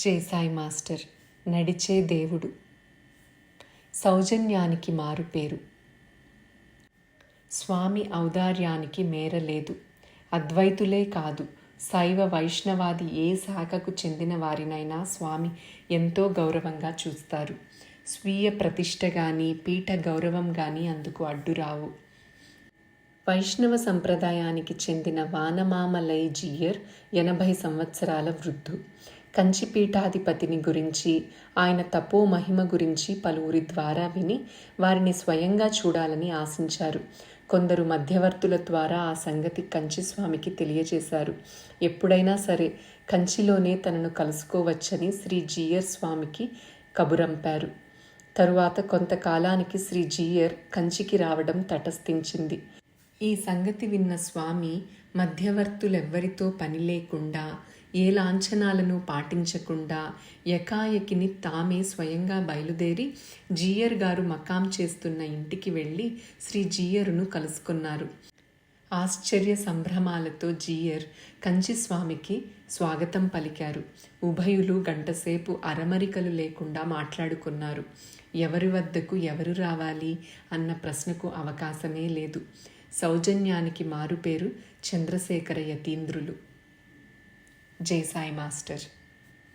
జేసాయి master. నడిచే దేవుడు. సౌజన్యానికి మారుపేరు స్వామి ఔదార్యానికి మేరలేదు అద్వైతులే కాదు. శైవ వైష్ణవాది ఏ శాఖకు చెందిన వారినైనా స్వామి ఎంతో గౌరవంగా చూస్తారు. స్వీయ ప్రతిష్ట కానీ పీఠ గౌరవం కానీ అందుకు అడ్డురావు. వైష్ణవ సంప్రదాయానికి చెందిన వానమామలై జియర్ ఎనభై సంవత్సరాల వృద్ధు. కంచిపీఠాధిపతిని గురించి ఆయన తపో మహిమ గురించి పలువురి ద్వారా విని వారిని స్వయంగా చూడాలని ఆశించారు. కొందరు మధ్యవర్తుల ద్వారా ఆ సంగతి కంచి స్వామికి తెలియజేశారు. ఎప్పుడైనా సరే కంచిలోనే తనను కలుసుకోవచ్చని శ్రీ జీయర్ స్వామికి కబురంపారు. తరువాత కొంతకాలానికి శ్రీ జీయర్ కంచికి రావడం తటస్థించింది. ఈ సంగతి విన్న స్వామి మధ్యవర్తులెవ్వరితో పని లేకుండా ఏ లాంఛనాలను పాటించకుండా ఎకాయకిని తామే స్వయంగా బయలుదేరి జీయర్ గారు మకాం చేస్తున్న ఇంటికి వెళ్ళి శ్రీ జీయరును కలుసుకున్నారు. ఆశ్చర్య సంభ్రమాలతో జీయర్ కంచి స్వామికి స్వాగతం పలికారు. ఉభయులు గంటసేపు అరమరికలు లేకుండా మాట్లాడుకున్నారు. ఎవరి వద్దకు ఎవరు రావాలి అన్న ప్రశ్నకు అవకాశమే లేదు. సౌజన్యానికి మారుపేరు చంద్రశేఖర యతీంద్రులు జై సాయి మాస్టర్.